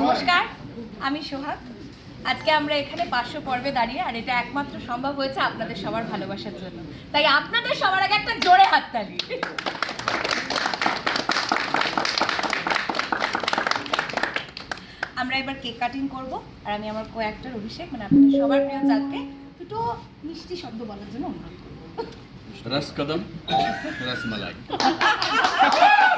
নমস্কার আমি সোহাগ। আজকে আমরা এখানে পাঁচশো পর্বে দাঁড়িয়ে আর এটা একমাত্র সম্ভব হয়েছে আপনাদের সবার ভালোবাসার জন্য। তাই আপনাদের সবার আগে একটা জোরে হাততালি আমরা এবার কেক কাটিং করব আর আমি আমার কয়েকটার অভিষেক মানে আপনাদের সবার প্রিয় চাঁদকে দুটো মিষ্টি শব্দ বলার জন্য অনুরোধ করব। রসকদম রসমালাই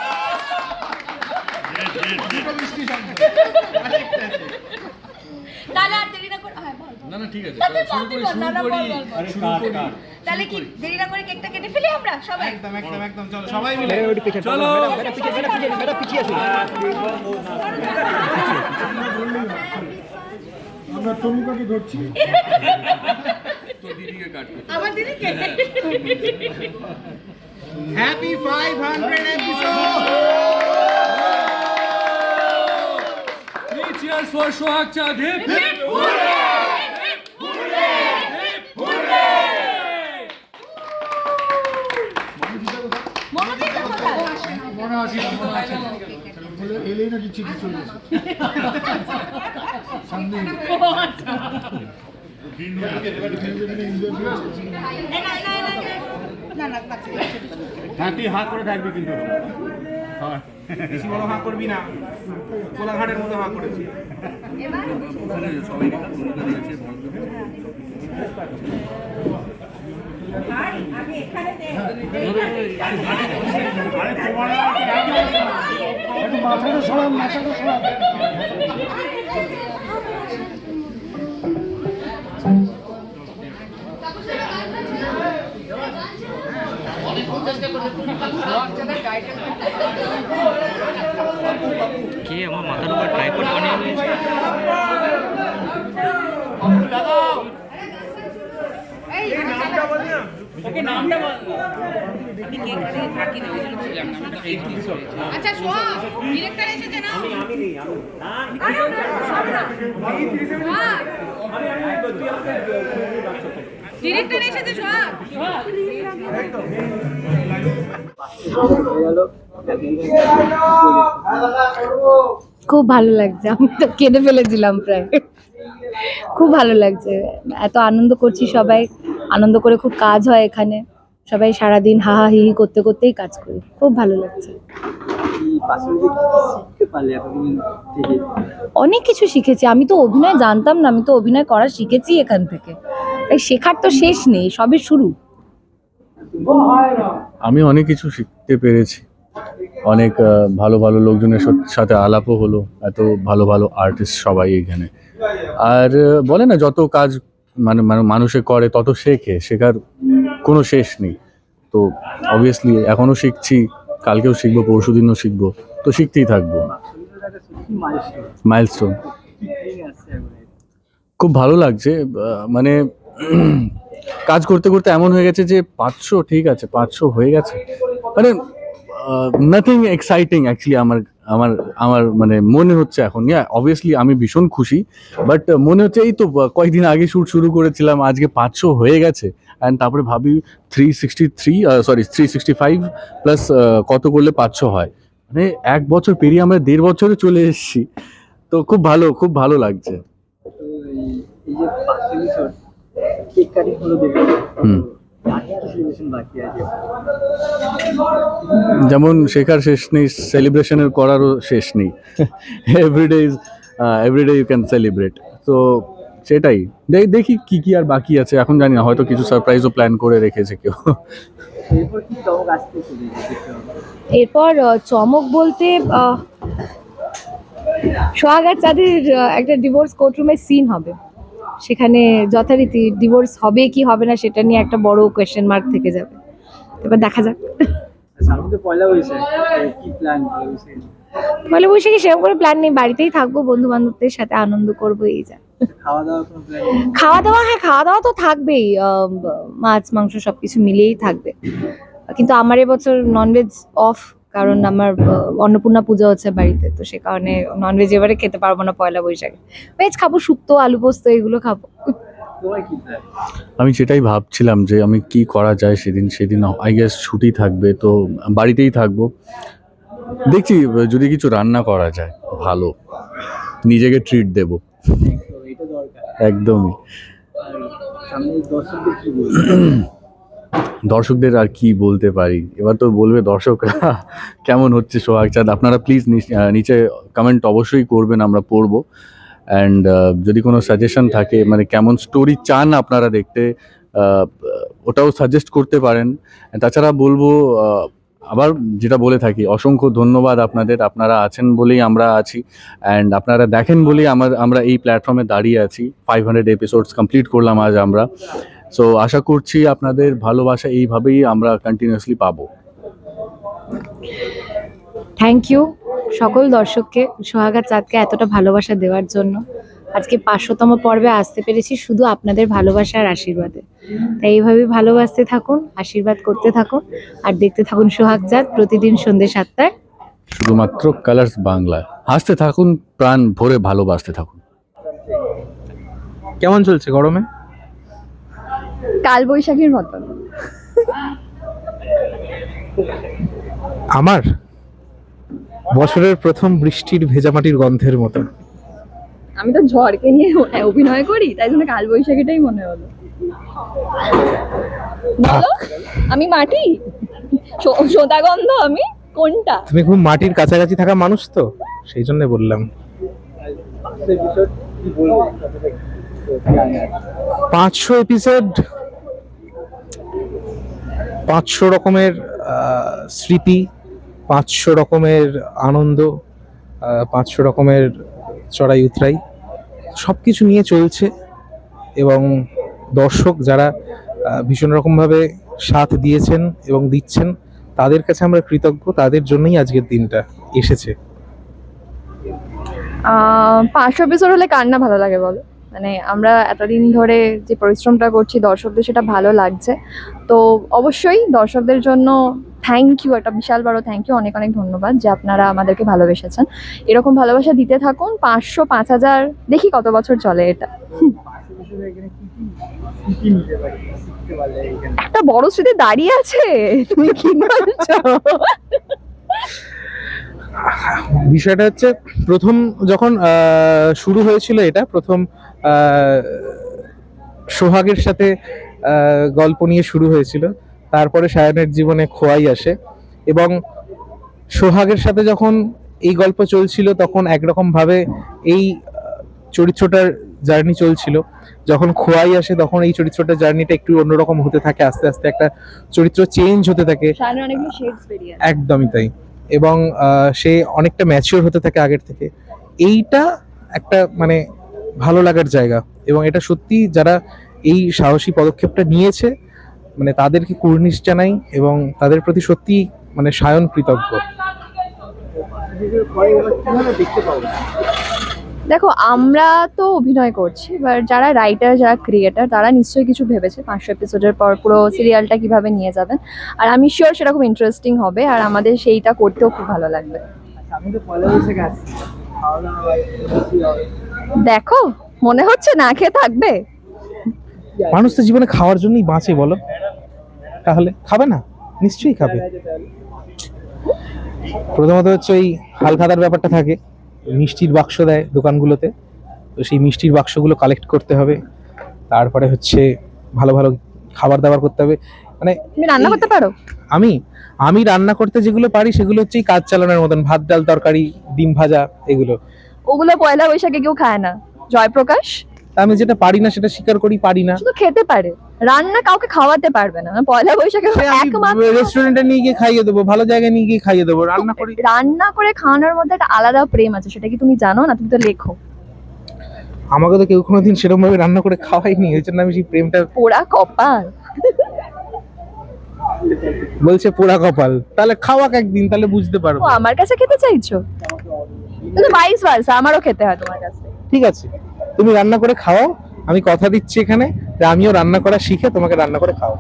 কেকটা কেটে আমরা সবাই একদম একদম একদম ধরছি আমার দিদিকে happy 500 episode Sohag Chand. Hip, hip. মনোজিৎটা কোথায় মনে আছে মনে আছে এলেই নাকি চিঠি চলে এসেছে সামনে এ, না, না, না, না। না, না, পাচ্ছি না। হ্যাঁ তুই হাত করে থাকবি কিন্তু বেশি বড় হাঁ করবি না কোলাঘাটের মতো হাঁ করেছি দিয়েছে মাথাটা সরান মাথাটা সরান কে আমার মাথার উপর ট্রাইপড বানিয়ে নিয়েছে আচ্ছা সোহা ডিরেক্টর এসেছে না। সোহাগ। ডিরেক্টর খুব ভালো লাগছে, আমি তো কেঁদে ফেলেছিলাম প্রায়। খুব ভালো লাগছে, এত আনন্দ করছি সবাই, আনন্দ করে খুব কাজ হয় এখানে। সবাই সারাদিন হা হা হি হি করতে করতেই কাজ করি, খুব ভালো লাগছে। অনেক কিছু শিখেছি, আমি তো অভিনয় জানতাম না, আমি তো অভিনয় করা শিখেছি এখান থেকে। তাই শেখার তো শেষ নেই সবে শুরু। আমি অনেক কিছু শিখতে পেরেছি। অনেক ভালো ভালো লোকজনের সাথে আলাপও হলো এত ভালো ভালো আর্টিস্ট সবাই এখানে। আর বলে না যত কাজ মানে মানে মানুষে করে তত শেখে শেখার কোনো শেষ নেই। তো অবভিয়াসলি এখনও শিখছি কালকেও শিখব পরশু দিনও শিখব তো শিখতেই থাকব। মাইলস্টোন খুব ভালো লাগছে মানে কাজ করতে করতে এমন হয়ে গেছে যে পাঁচশো, ঠিক আছে, পাঁচশো হয়ে গেছে। মানে নাথিং এক্সাইটিং অ্যাকচুয়ালি আমার আমার আমার মানে মনে হচ্ছে এখন। ইয়া অবভিয়াসলি আমি ভীষণ খুশি বাট মনে হচ্ছে এই তো কয়েকদিন আগে শ্যুট শুরু করেছিলাম, আজকে পাঁচশো হয়ে গেছে। অ্যান্ড তারপরে ভাবি three sixty three sorry three sixty five plus কত করলে পাঁচশো হয়? মানে এক বছর পেরিয়ে আমরা দেড় বছরে চলে এসেছি। তো খুব ভালো খুব ভালো লাগছে এই যে পাঁচশো এপিসোড কেক কাটিং হলো হুম। যেমন শেখার শেষ নেই সেলিব্রেশনের করারও শেষ নেই। Every day is every day you can celebrate তো সেটাই। দেখি কি কি আর বাকি আছে এখন জানি না হয়তো কিছু সারপ্রাইজও প্ল্যান করে রেখেছে কেউ। এরপর চমক বলতে সোহাগ আর চাঁদের একটা ডিভোর্স কোর্টরুমের সিন হবে। সেখানে যথারীতি ডিভোর্স হবে কি হবে না সেটা নিয়ে একটা বড় কোয়েশ্চেন মার্ক থেকে যাবে। এবার দেখা যাক। পয়লা বৈশাখ সেরকম করে প্ল্যান নেই বাড়িতেই থাকব বন্ধু বান্ধবদের সাথে আনন্দ করব এই যা। খাওয়া দাওয়া কোনো খাওয়া দাওয়া হ্যাঁ খাওয়া দাওয়া তো থাকবেই মাছ মাংস সবকিছু মিলিয়েই থাকবে। কিন্তু আমার এবছর ননভেজ অফ কারণ আমার অন্নপূর্ণা পূজা হচ্ছে বাড়িতে তো সে কারণে ননভেজ এবারে খেতে পারব না পয়লা বৈশাখে। ভেজ খাব শুক্তো আলু পোস্ত এগুলো খাব। আমি সেটাই ভাবছিলাম যে আমি কি করা যায় সেদিন সেদিন আই গেস ছুটি থাকবে তো বাড়িতেই থাকব। দেখছি যদি কিছু রান্না করা যায় ভালো। নিজেকে ট্রিট দেব। তো এটা দরকার। একদমই। দর্শকদের আর কি বলতে পারি? এবার তো বলবে দর্শকরা, কেমন হচ্ছে সোহাগ চাঁদ? আপনারা প্লিজ নিচে কমেন্ট অবশ্যই করবেন, আমরা পড়ব। অ্যান্ড যদি কোনো সাজেশন থাকে মানে কেমন স্টোরি চান আপনারা দেখতে ওটাও সাজেস্ট করতে পারেন। তাছাড়া বলব আবার যেটা বলে থাকি, অসংখ্য ধন্যবাদ আপনাদের। আপনারা আছেন বলেই আমরা আছি। অ্যান্ড আপনারা দেখেন বলেই আমার, আমরা এই প্ল্যাটফর্মে দাঁড়িয়ে আছি। ফাইভ হান্ড্রেড এপিসোডস কমপ্লিট করলাম আজ আমরা। সো আশা করছি আপনাদের ভালোবাসা এইভাবেই আমরা কন্টিনিউয়াসলি পাবো। থ্যাংক ইউ সকল দর্শককে সোহাগা চাঁদকে এতটা ভালোবাসা দেওয়ার জন্য। আজকে পাঁচশোতম পর্বে আসতে পেরেছি শুধু আপনাদের ভালোবাসা আর আশীর্বাদে। তাই এইভাবেই ভালোবাসতে থাকুন আশীর্বাদ করতে থাকুন আর দেখতে থাকুন সোহাগ চাঁদ প্রতিদিন সন্ধ্যে সাতটায়। শুধুমাত্র কালার্স বাংলা। হাসতে থাকুন প্রাণ ভরে ভালোবাসতে থাকুন। কেমন চলছে গরমে? কাল বৈশাখীর মতন আমার বছরের প্রথম বৃষ্টির ভেজামাটির গন্ধের মতো। আমি তো ঝড়কে নিয়ে অভিনয় করি তাই জন্য কাল বৈশাখীটাই মনে হলো। বলো আমি মাটি? সো- সোঁতা গন্ধ আমি? কোনটা? তুমি খুব মাটির কাছাকাছি থাকা মানুষ তো সেই জন্য বললাম। পাঁচশো এপিসোড পাঁচশো রকমের স্মৃতি, পাঁচশো রকমের আনন্দ পাঁচশো রকমের চড়াই উতরাই সব কিছু নিয়ে চলছে এবং দর্শক যারা ভীষণ রকমভাবে সাথ দিয়েছেন এবং দিচ্ছেন, তাদের কাছে আমরা কৃতজ্ঞ, তাদের জন্যই আজকের দিনটা এসেছে। পাঁচশো এপিসোড হলে কার না ভালো লাগে বলো? মানে আমরা এতদিন ধরে যে পরিশ্রমটা করছি দর্শকদের সেটা ভালো লাগছে। তো অবশ্যই দর্শকদের জন্য থ্যাংক ইউ একটা বিশাল বড় থ্যাংক ইউ অনেক অনেক ধন্যবাদ যে আপনারা আমাদেরকে ভালোবেসেছেন। এরকম ভালোবাসা দিতে থাকুন, পাঁচশো পাঁচ হাজার, দেখি কত বছর চলে এটা। একটা বড় স্মৃতি দাঁড়িয়ে আছে, তুমি কি বলছো? বিষয়টা হচ্ছে প্রথম যখন শুরু হয়েছিল এটা প্রথম সোহাগের সাথে গল্প নিয়ে শুরু হয়েছিল। তারপরে সায়নের জীবনে খোয়াই আসে এবং সোহাগের সাথে যখন এই গল্প চলছিল তখন একরকম ভাবে এই চরিত্রটার জার্নি চলছিল। যখন খোয়াই আসে তখন এই চরিত্রটার জার্নিটা একটু অন্যরকম হতে থাকে আস্তে আস্তে একটা চরিত্র চেঞ্জ হতে থাকে। একদমই তাই। এবং সে অনেকটা ম্যাচিওর হতে থাকে আগের থেকে। এইটা একটা মানে ভালো লাগার জায়গা। এবং এটা সত্যি যারা এই সাহসী পদক্ষেপটা নিয়েছে মানে তাদেরকে কুর্নিশ জানাই এবং তাদের প্রতি সত্যি মানে সায়ন কৃতজ্ঞ। দেখতে দেখো, আমরা তো অভিনয় করছি এবার যারা রাইটার যারা ক্রিয়েটার তারা নিশ্চয়ই কিছু ভেবেছে। পাঁচশো এপিসোডের পর পুরো সিরিয়ালটা কীভাবে নিয়ে যাবেন। আর আমি শিওর সেটা খুব ইন্টারেস্টিং হবে, আর আমাদের সেইটা করতেও খুব ভালো লাগবে। দেখো, মনে হচ্ছে না খেয়ে থাকবে? মানুষ তো জীবনে খাওয়ার জন্যই বাঁচে, বলো। তাহলে খাবে না? নিশ্চয়ই খাবে। প্রথমত হচ্ছে ওই হালখাতার ব্যাপারটা থাকে। মিষ্টির বাক্স দেয় দোকানগুলোতে। তো সেই মিষ্টির বাক্সগুলো কালেক্ট করতে হবে। তারপরে হচ্ছে ভালো ভালো খাবার দাবার করতে হবে। মানে তুমি রান্না করতে পারো? আমি আমি রান্না করতে যেগুলো পারি সেগুলো হচ্ছে কাজ চালানোর মতন। ভাত ডাল তরকারি ডিম ভাজা এগুলো। ওগুলো পয়লা বৈশাখে কেউ খায় না। জয়প্রকাশ? তা আমি যেটা পারি না সেটা স্বীকার করি পারি না। শুধু খেতে পারে। রান্না কাউকে খাওয়াতে পারবে না। মানে পয়লা বৈশাখে একমাত্র রেস্টুরেন্টে নিয়ে গিয়ে খাইয়ে দেবো ভালো জায়গায় নিয়ে গিয়ে খাইয়ে দেবো রান্না করি। রান্না করে খাওয়ানোর মধ্যে একটা আলাদা প্রেম আছে সেটা কি তুমি জানো না? তুমি তো লেখো। আমাকে তো কেউ কোনোদিন সেরকম ভাবে রান্না করে খাওয়াইনি ওই জন্য আমি সেই প্রেমটা পোড়া কপাল। বলছে পোড়া কপাল। তাহলে খাওয়াক একদিন তাহলে বুঝতে পারব আমার কাছে খেতে চাইছো? কিন্তু বাইশ ভার্সা আমারও খেতে হয় তোমার কাছে। ঠিক আছে। তুমি রান্না করে খাওয়াও আমি কথা দিচ্ছি এখানে যে আমিও রান্না করা শিখে তোমাকে রান্না করে খাও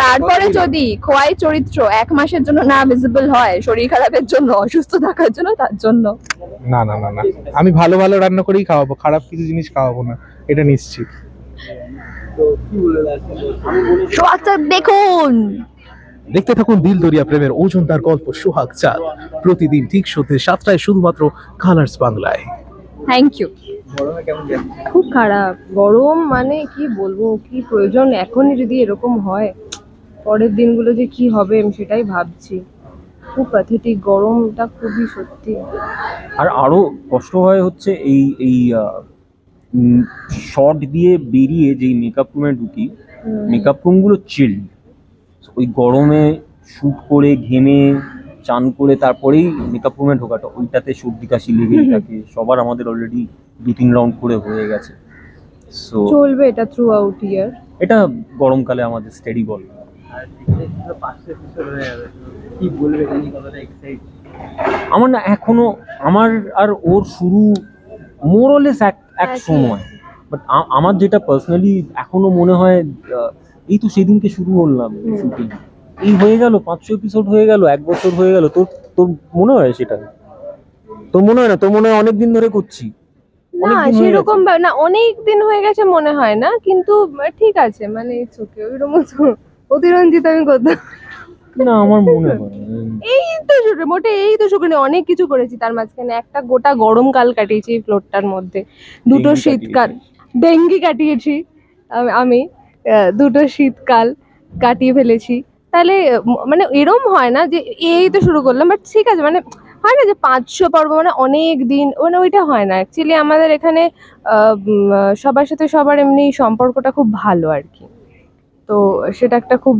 তারপরে যদি খোয়াই চরিত্র এক মাসের জন্য না ভিজিবল হয় শরীর খারাপের জন্য অসুস্থ থাকার জন্য তার জন্য। না না না না। আমি ভালো ভালো রান্না করেই খাওয়াবো খারাপ কিছু জিনিস খাওয়াবো না এটা নিশ্চিত। তো আচ্ছা দেখুন। দেখতে থাকুন দিল দরিয়া প্রেমের ওজন তার গল্প সোহাগ চাঁদ প্রতিদিন ঠিক সন্ধ্যে সাতটায় শুধুমাত্র কালার্স বাংলায়। থ্যাংক ইউ গরমে কেমন যাচ্ছে খুব খারাপ। গরম মানে কি বলব কি প্রয়োজন? এখনই যদি এরকম হয় পরের দিনগুলো যে কি হবে আমি সেটাই ভাবছি। খুব প্যাথেটিক গরমটা খুবই সত্যি। আর আরও কষ্ট হয় হচ্ছে এই এই শর্ট দিয়ে বেরিয়ে যেই মেকআপ রুমে ঢুকি মেকআপ রুমগুলো চিল ওই গরমে শ্যুট করে ঘেমে চান করে তারপরেই মেকআপ রুমে ঢোকাটা। ওইটাতে সর্দি কাশি লেগেই থাকে। সবার আমাদের অলরেডি দু তিন রাউন্ড করে হয়ে গেছে। সো চলবে এটা থ্রু আউট ইয়ার এটা গরমকালে আমাদের স্টেডি বল। হয়ে আমার না এখনও আমার আর ওর শুরু মোরলেস এক এক সময়। বাট আমার যেটা পার্সোনালি এখনও মনে হয় আহ, এই তো সেদিনকে শুরু করলাম শুটিং এই হয়ে গেল পাঁচশো এপিসোড হয়ে গেল এক বছর হয়ে গেল। তোর তোর মনে হয় সেটা? তোর মনে হয় না? তোর মনে হয় অনেক দিন ধরে করছি। না সেরকম না অনেক দিন হয়ে গেছে মনে হয় না কিন্তু ঠিক আছে মানে চোখে ওইরকম অতিরঞ্জিত আমি করতাম। না আমার মনে হয় এই তো শুরু মোটে এই তো শুরু অনেক কিছু করেছি তার মাঝখানে একটা গোটা গরমকাল কাটিয়েছি এই ফ্লোরটার মধ্যে। দুটো শীতকাল ডেঙ্গি কাটিয়েছি আমি- আমি দুটো শীতকাল কাটিয়ে ফেলেছি। তাহলে মানে এরম হয় না যে এই তো শুরু করলাম বাট ঠিক আছে মানে হয় না যে পাঁচশো পর্ব মানে অনেক দিন মানে ওইটা হয় না। অ্যাকচুয়ালি আমাদের এখানে সবার সাথে সবার এমনি সম্পর্কটা খুব ভালো আর কি। তো সেটা একটা খুব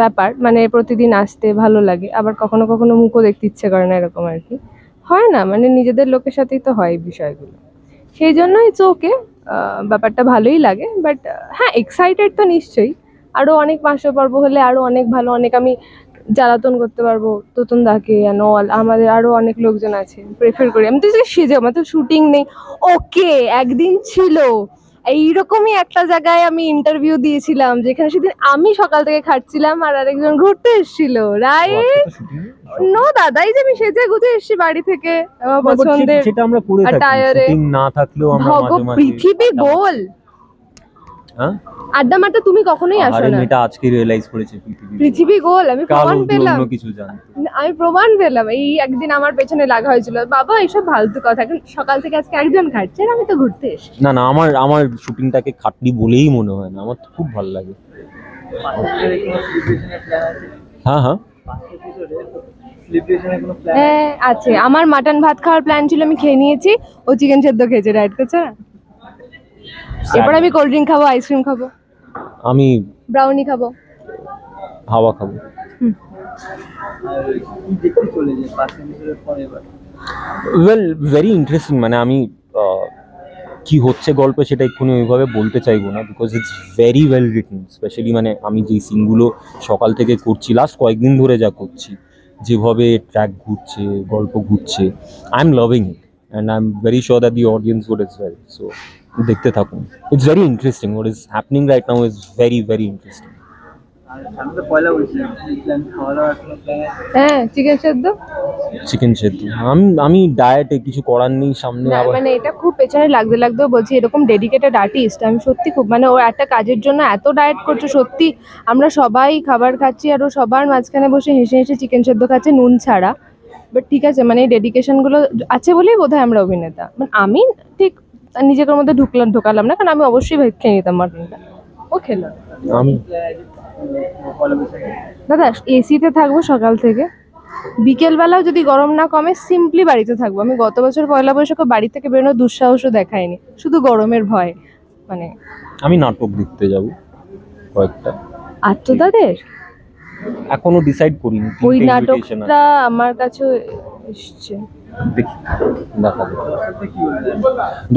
ব্যাপার মানে প্রতিদিন আসতে ভালো লাগে, আবার কখনো কখনো মুখও দেখতে ইচ্ছে করে না এরকম আর কি। হয় না মানে নিজেদের লোকের সাথেই তো হয় বিষয়গুলো। সেই জন্যই চোখে ব্যাপারটা ভালোই লাগে বাট হ্যাঁ এক্সাইটেড তো নিশ্চয়ই আরও অনেক পাঁচশো পর্ব হলে আরও অনেক ভালো অনেক আমি জ্বালাতন করতে পারব। তোতন দাকে অল আমাদের আরও অনেক লোকজন আছে প্রেফার করি। আমি তো যে সেজে আমার তো শুটিং নেই। ওকে একদিন ছিল। এইরকমই একটা জায়গায় আমি ইন্টারভিউ দিয়েছিলাম যেখানে সেদিন আমি সকাল থেকে খাটছিলাম আর আরেকজন ঘুরতে এসেছিল রাইট নো দাদা এই যে আমি সেজে গুজে এসেছি বাড়ি থেকে আমার পছন্দের সেটা আমরা করে থাকি না থাকলেও আমরা মাঝে মাঝে পৃথিবী গোল হ্যাঁ? আড্ডা মারতে তুমি কখনোই আসো না। মেয়েটা আজকে রিয়েলাইজ করেছে পৃথিবী পৃথিবী গোল আমি প্রমাণ পেলাম। কিছু জানতো। আমি প্রমাণ পেলাম এই একদিন আমার পেছনে লাগা হয়েছিল। বাবা এইসব ফালতু কথা। সকাল থেকে আজকে একজন খাচ্ছে আর আমি তো ঘুরতে এসেছি। না না আমার আমার শুটিংটাকে খাটনি বলেই মনে হয় না। আমার তো খুব ভালো লাগে। হ্যাঁ হ্যাঁ। হ্যাঁ আছে। আমার মাটন ভাত খাওয়ার প্ল্যান ছিল আমি খেয়ে নিয়েছি। ও চিকেন সেদ্ধ খেয়েছে রাইট করছে না? এরপর আমি কোল্ড ড্রিঙ্ক খাব আইসক্রিম খাব। আমি ব্রাউনি খাব। হাওয়া খাব। এবার ওয়েল ভেরি ইন্টারেস্টিং মানে আমি কি হচ্ছে গল্প সেটা এক্ষুনি ওইভাবে বলতে চাইব না because it's very well written specially মানে আমি যেই সিনগুলো সকাল থেকে করছি লাস্ট কয়েকদিন ধরে যা করছি যেভাবে ট্র্যাক ঘুরছে গল্প ঘুরছে I am loving it and I am very sure that the audience would is well so দেখতে থাকুন। It's very interesting what is happening right now is very very interesting হ্যাঁ চিকেন সেদ্ধ? চিকেন সেদ্ধ। আমি আমি ডায়েটে কিছু করার নেই সামনে আবার মানে এটা খুব পেছনে লাগতে লাগতেও বলছি এরকম ডেডিকেটেড আর্টিস্ট আমি সত্যি খুব মানে ও একটা কাজের জন্য এত ডায়েট করছে সত্যি আমরা সবাই খাবার খাচ্ছি আর ও সবার মাঝখানে বসে হেসে হেসে চিকেন সেদ্ধ খাচ্ছে নুন ছাড়া। বাট ঠিক আছে মানে এই ডেডিকেশনগুলো আছে বলেই বোধহয় আমরা অভিনেতা। মানে আমি ঠিক নিজেদের মধ্যে ঢুকলাম ঢোকালাম না কারণ আমি অবশ্যই খেয়ে নিতাম মাটনটা। ও খেলো। আমি দাদা এসিতে থাকব সকাল থেকে। বিকেলবেলাও যদি গরম না কমে সিম্পলি বাড়িতে থাকব। আমি গত বছর পয়লা বৈশাখে বাড়ি থেকে বেরোনোর দুঃসাহসও দেখায়নি শুধু গরমের ভয় মানে। আমি নাটক দেখতে যাব কয়েকটা। আত্মদাদের এখনও ডিসাইড করিনি ওই। নাটকটা আমার কাছে এসছে। দেখি। দেখা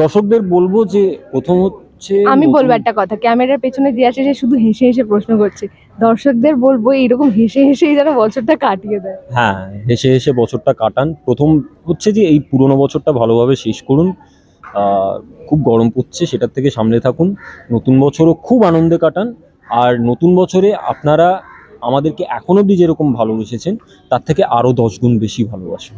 দর্শকদের বলব যে প্রথম হচ্ছে আমি বলব একটা কথা ক্যামেরার পেছনে যে আসে সে শুধু হেসে হেসে প্রশ্ন করছে। দর্শকদের বলব এইরকম হেসে হেসেই যেন বছরটা কাটিয়ে দেয়। হ্যাঁ হেসে হেসে বছরটা কাটান। প্রথম হচ্ছে যে এই পুরোনো বছরটা ভালোভাবে শেষ করুন। খুব গরম পড়ছে সেটার থেকে সামলে থাকুন। নতুন বছরও খুব আনন্দে কাটান। আর নতুন বছরে আপনারা আমাদেরকে এখন অবধি যেরকম ভালোবেসেছেন তার থেকে আরও দশ গুণ বেশি ভালোবাসুন।